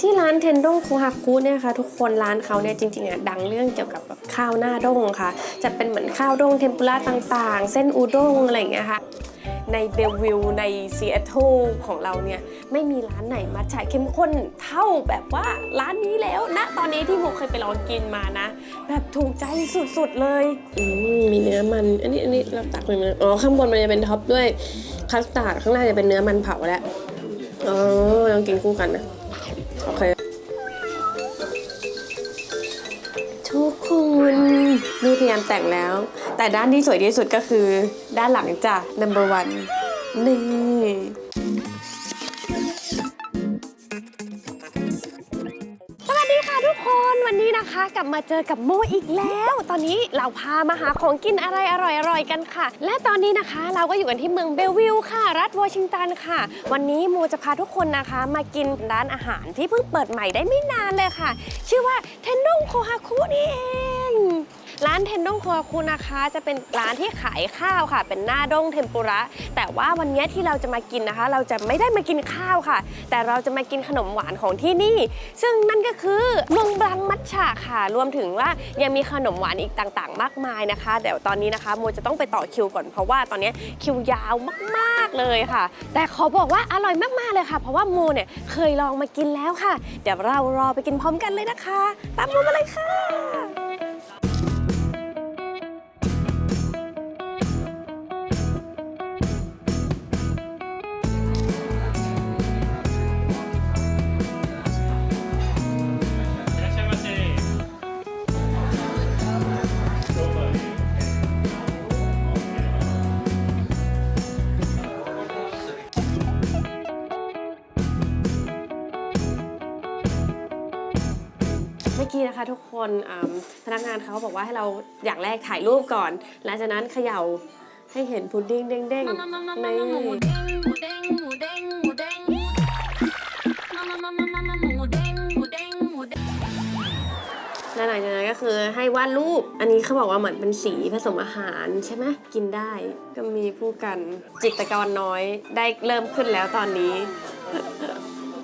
ที่ร้านเทนด้งคูฮาคุเนี่ยค่ะทุกคนร้านเขาเนี่ยจริงๆอะดังเรื่องเกี่ยวกับแบบข้าวหน้าด้งค่ะ จะเป็นเหมือนข้าวด้งเทมปุระต่างๆ เส้นอูด้งอะไรอย่างเงี้ยค่ะในเบลวิลในซีแอตเทิลของเราเนี่ย ไม่มีร้านไหนมัทฉะเข้มข้นเท่าแบบว่าร้านนี้แล้วนะตอนนี้ที่โมเคยไปลองกินมานะ แบบถูกใจสุดๆเลย อืมมีเนื้อมัน อันนี้อันนี้เราตักเลยมันอ๋อ ข้างบนมันจะเป็นท็อปด้วยคัสตาร์ดข้างล่างจะเป็นเนื้อมันเผาแล้วอ๋อลองกินคู่กันนะ โอเค ทุกคนนี่พยายามแต่งแล้ว แต่ด้านที่สวยที่สุดก็คือด้านหลังจ้ะ number one นี่ วันนี้นะคะกลับมาเจอกับโมอีกแล้ว ตอนนี้เราพามาหาของกินอะไรอร่อยๆกันค่ะ และตอนนี้นะคะเราก็อยู่กันที่เมืองเบลวิลค่ะ รัฐวอชิงตันค่ะ วันนี้โมจะพาทุกคนนะคะ มากินร้านอาหารที่เพิ่งเปิดใหม่ได้ไม่นานเลยค่ะ ชื่อว่าเทนดงโคฮาคุนี่เอง ร้านเทนดงโคฮาคุณนะคะ จะเป็นร้านที่ขายข้าวค่ะ เป็นหน้าด้งเทมปุระ แต่ว่าวันนี้ที่เราจะมากินนะคะ เราจะไม่ได้มากินข้าวค่ะ แต่เราจะมากินขนมหวานของที่นี่ ซึ่งนั่นก็คือมงบลังมัทฉะค่ะ รวมถึงว่ายังมีขนมหวานอีกต่างๆ มากมายนะคะเดี๋ยวตอนนี้นะคะโมจะต้องไปต่อคิวก่อนเพราะว่าตอนนี้คิวยาวมากๆเลยค่ะ แต่ขอบอกว่าอร่อยมากๆเลยค่ะ เพราะว่าโมเนี่ยเคยลองมากินแล้วค่ะ เดี๋ยวเรารอไปกินพร้อมกันเลยนะคะ ตามโมมาเลยค่ะ เมื่อกี้นะคะทุกคนพนักงานเขาบอกว่าให้เราอย่างแรกถ่ายรูปก่อน หลังจากนั้นเขย่าให้เห็นพุดดิ้งเด้งๆในและหลังจากนั้นก็คือให้วาดรูป อันนี้เขาบอกว่าเหมือนเป็นสีผสมอาหารใช่ไหมกินได้ ก็มีผู้กันจิตกรน้อยได้เริ่มขึ้นแล้วตอนนี้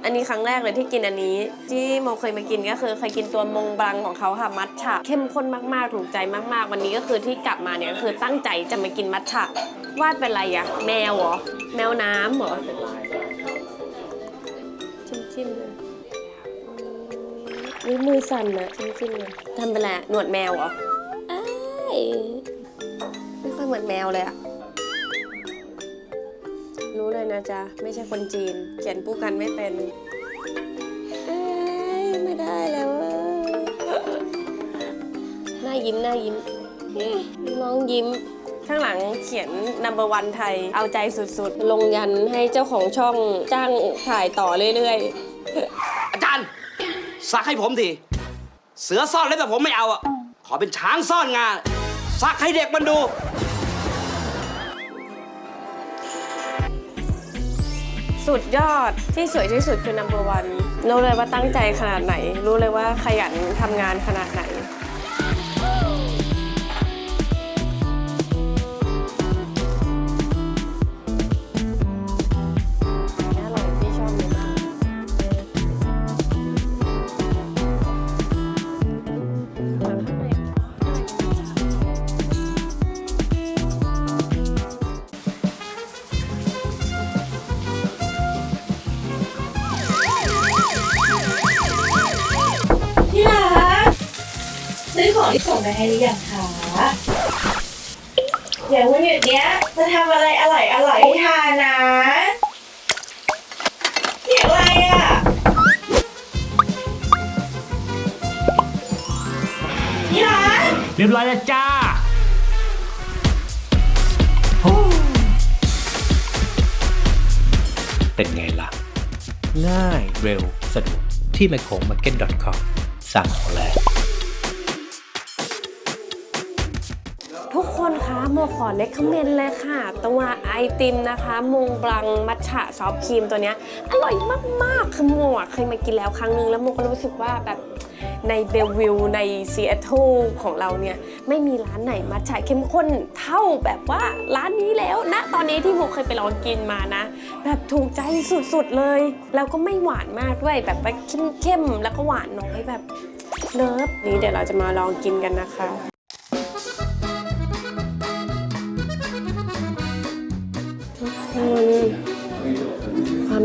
อันนี้ครั้งแรกเลยที่กินอันนี้ ที่โมเคยมากินก็คือเคยกินตัวมงบลังของเขาค่ะมัทฉะเข้มข้นมากๆถูกใจมากๆ วันนี้ก็คือที่กลับมาเนี่ยก็คือตั้งใจจะมากินมัทฉะวาดเป็นอะไรอะแมวเหรอแมวน้ำเหรอจิ้มจิ้มๆเลยนี่มือสั่นอะจิ้มจิ้มๆเลยทำเป็นอะไรอะหนวดแมวเหรออ้ายไม่ค่อยเหมือนแมวเลยอะ รู้เลยนะจ๊ะ ไม่ใช่คนจีน เขียนผู้กันไม่เป็นเอ้ยไม่ได้แล้วอะหน้ายิ้มหน้ายิ้มน้องยิ้ม ข้างหลังเขียน number one ไทย เอาใจสุดๆ ลงยันให้เจ้าของช่องจ้างถ่ายต่อเรื่อยอาจารย์ซักให้ผมทีเสือซ่อนเล็บแต่ผมไม่เอาอะ ขอเป็นช้างซ่อนงาซักให้เด็กมันดู สุดยอดที่สวยที่สุดคือ number one รู้เลยว่าตั้งใจขนาดไหน รู้เลยว่าขยันทำงานขนาดไหน ส่งไปให้หรือยังคะเดี๋ยววันหยุดเนี้ยจะทำอะไรอร่อยอร่อยๆให้ทานนะ เสียงอะไรอะที่รักเรียบร้อยแล้วจ้าเป็นไงล่ะ ง่ายเร็ว สะดวกที่ m ม c o m a r k e t c o m สั่งเอาแล้ว คนคะโมขอเล c กคอมเมนต์เลยค่ะ ตัวไอติมนะคะมงบลังมัทฉะซอฟครีมตัวเนี้ยอร่อยมากๆ คือโมอะเคยมากินแล้วครั้งนึง แล้วโมก็รู้สึกว่าแบบในเบลวิลในซีแอตเทิลของเราเนี่ย ไม่มีร้านไหนมัทฉะเข้มข้นเท่าแบบว่าร้านนี้แล้วนะตอนนี้ที่โมเคยไปลองกินมานะ แบบถูกใจสุดๆเลย แล้วก็ไม่หวานมากด้วยแบบว่าเข้มๆแล้วก็หวานน้อยแบบเลิฟนี่เดี๋ยวเราจะมาลองกินกันนะคะ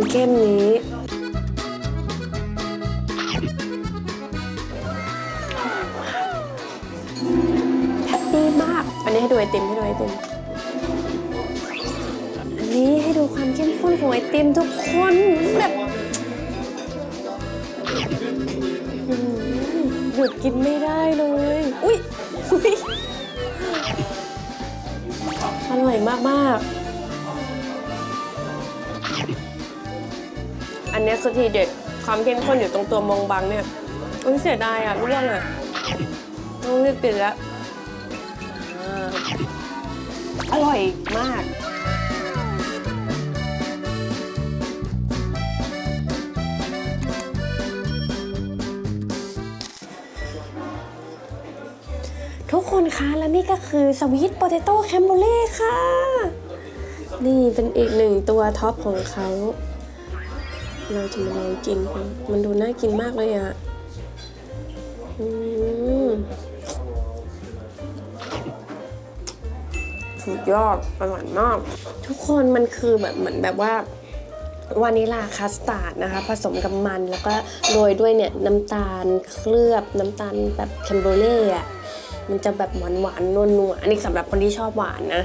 เข้มนี้ แฮปปี้มาก อันนี้ให้ดูไอติมให้ดูไอติม อันนี้ให้ดูความเข้มข้นของไอติมทุกคนแบบอื้อหือหยุดกินไม่ได้เลย อุ้ยอุ้ยอร่อยมาก ๆ นเนี้ยคือทีเด็ดความเข้มข้นอยู่ตรงตัวมงบังเนี่ยอุ้ยเสียดายอะร่วงอะต้องรีบปิดแล้วอ่าอร่อยมากทุกคนคะและนี่ก็คือสวีทโปเตโต้แคมโบเล่ค่ะ นี่เป็นอีกหนึ่งตัวท็อปของเขา เราจะมาลองกิน มันดูน่ากินมากเลยอะ่ะอืมสุดยอดอร่อยมาก ทุกคนมันคือแบบเหมือนแบบว่าวานิลาคัสตาร์ดนะคะ ผสมกับมันแล้วก็โรยด้วยเนี่ยน้ำตาลเคลือบน้ำตาลแบบแคมโบเล่อะมันจะแบบหวานหวานๆนัวๆอันนี้สำหรับคนที่ชอบหวานนะ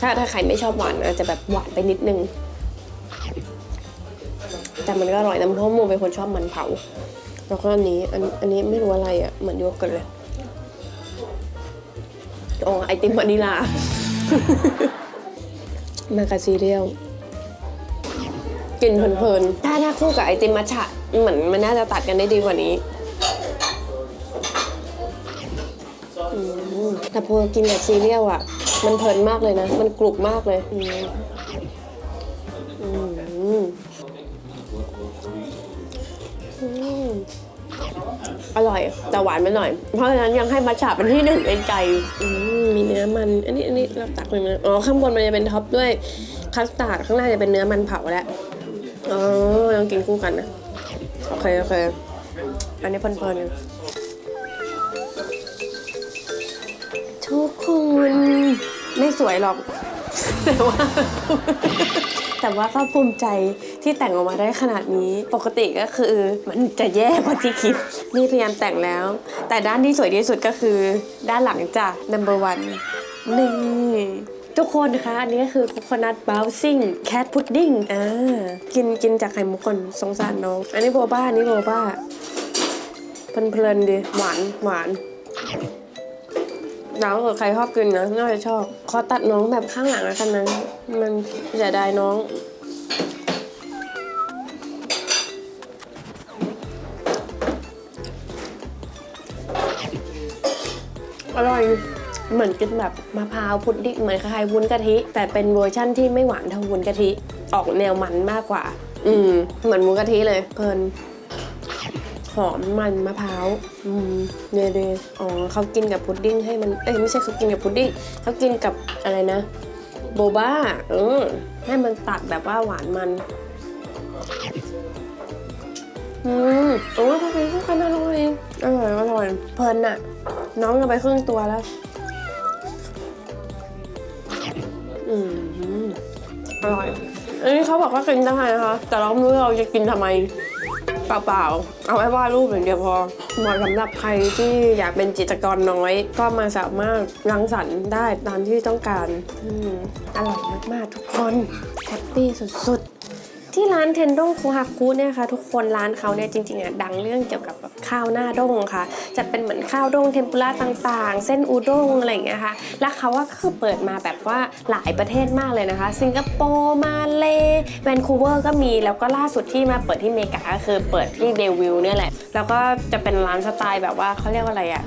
ถ้าถ้าใครไม่ชอบหวานอาจจะแบบหวานไปนิดนึง แต่มันก็อร่อยนะเพราะโมเป็นคนชอบมันเผา แล้วก็อันนี้อันอันนี้ไม่รู้อะไรอะ่ะเหมือนโยเกิร์ตเลยอ๋อไอติมวานิลา มากับซีเรียลกินเพลินๆ ถ้าถ้าคู่กับไอติมมัทฉะเหมือนมันน่าจะตัดกันได้ดีกว่านี้แต่พอกินกับซีเรียลอะ มันเพลินมากเลยนะ มันกรุบมากเลย อืม อร่อยแต่หวานไปหน่อย เพราะฉะนั้นยังให้มัทฉะเป็นที่หนึ่งในใจอืมมีเนื้อมัน อันนี้อันนี้เราตักเลยนะอ๋อข้างบนมันจะเป็นท็อปด้วยคัสตาร์ดข้างล่างจะเป็นเนื้อมันเผาแล้วอ๋อยังกินคู่กันนะโอเคโอเคอันนี้เพลินๆทุกคนไม่สวยหรอก แต่ว่า แต่ว่าก็ภูมิใจ ที่แต่งออกมาได้ขนาดนี้ ปกติก็คือมันจะแย่กว่าที่คิด นี่พยายามแต่งแล้ว แต่ด้านที่สวยที่สุดก็คือ ด้านหลังจาก number one นี่ทุกคนนะคะอันนี้ก็คือ coconut bouncing cat pudding อ่ากินกินจากไข่มุกคนสงสารน้อง อันนี้โบบ้าอันนี้โบบ้าเพลินๆดีหวานหวานแล้วใครชอบกินนะน่าจะชอบ ขอตัดน้องแบบข้างหลังแล้วกันนะ มันเสียดายน้อง อร่อยเหมือนกินแบบมะพร้าวพุดดิ้งเหมือนคล้ายๆวุ้นกะทิ แต่เป็นเวอร์ชั่นที่ไม่หวานเท่าวุ้นกะทิ ออกแนวมันมากกว่า อืมเหมือนวุ้นกะทิเลยเพลินหอมมันมะพร้าวอืมเนยเดอ๋อเขากินกับพุดดิ้งให้มันเอ้ยไม่ใช่เขากินกับพุดดิ้งเขากินกับอะไรนะ โบบ้าเออให้มันตัดแบบว่าหวานมัน อืมโอ้ยพอกินคู่กันอร่อยอร่อยอร่อยเพลินอะน้องจะไปครึ่งตัวแล้ว อืมอร่อยอันนี้เขาบอกว่ากินได้นะคะ แต่เราไม่รู้เราจะกินทำไมเปล่าๆ เอาไว้วาดรูปอย่างเดียวพอเหมาะสำหรับใครที่อยากเป็นจิตรกรน้อย ก็มาสามารถรังสรรค์ได้ตามที่ต้องการอืมอร่อยมากๆทุกคนแฮปปี้สุดๆ ที่ร้านเทนด้งคูฮาคุเนี่ยค่ะทุกคนร้านเขาเนี่ยจริงๆอะดังเรื่องเกี่ยวกับแบบข้าวหน้าด้งค่ะ จะเป็นเหมือนข้าวด้งเทมปุระต่างๆ เส้นอูด้งอะไรอย่างเงี้ยค่ะแล้วเขาว่าก็คือเปิดมาแบบว่าหลายประเทศมากเลยนะคะ สิงคโปร์มาเลแวนคูเวอร์ก็มีแล้วก็ล่าสุดที่มาเปิดที่เมกาก็คือเปิดที่เบลวิลเนี่ยแหละแล้วก็จะเป็นร้านสไตล์แบบว่าเขาเรียกว่าอะไรอะ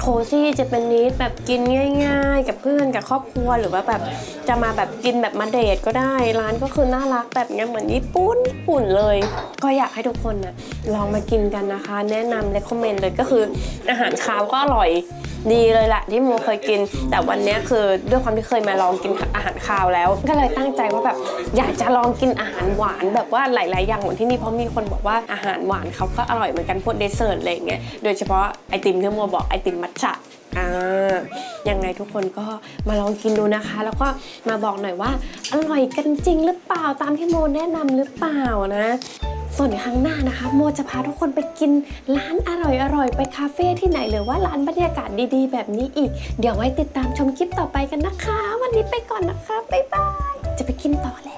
โคซี่จะเป็นนิดแบบกินง่าย ๆ กับเพื่อนกับครอบครัวหรือว่าแบบจะมาแบบกินแบบมาเดทก็ได้ ร้านก็คือน่ารักแบบเนี้ยเหมือนญี่ปุ่นญี่ปุ่นเลย ก็อยากให้ทุกคนนะลองมากินกันนะคะ แนะนำเลยคอมเมนต์เลยก็คืออาหารคาวก็อร่อย ดีเลยแหละที่โมเคยกิน แต่วันนี้คือด้วยความที่เคยมาลองกินอาหารคาวแล้ว ก็เลยตั้งใจว่าแบบอยากจะลองกินอาหารหวานแบบว่าหลาย ๆ อย่างเหมือนที่นี่เพราะมีคนบอกว่าอาหารหวานเขาก็อร่อยเหมือนกันพวกเดสเซอร์ทอะไรอย่างเงี้ยโดยเฉพาะไอติมที่โมบอกไอติมมัทฉะอ่ายังไงทุกคนก็มาลองกินดูนะคะ แล้วก็มาบอกหน่อยว่าอร่อยกันจริงหรือเปล่าตามที่โมแนะนำหรือเปล่านะ ส่วนครั้งหน้านะคะ โมจะพาทุกคนไปกินร้านอร่อยๆไปคาเฟ่ที่ไหนหรือว่าร้านบรรยากาศดีๆ แบบนี้อีก เดี๋ยวไว้ติดตามชมคลิปต่อไปกันนะคะ วันนี้ไปก่อนนะคะ บ๊ายบาย จะไปกินต่อแล้ว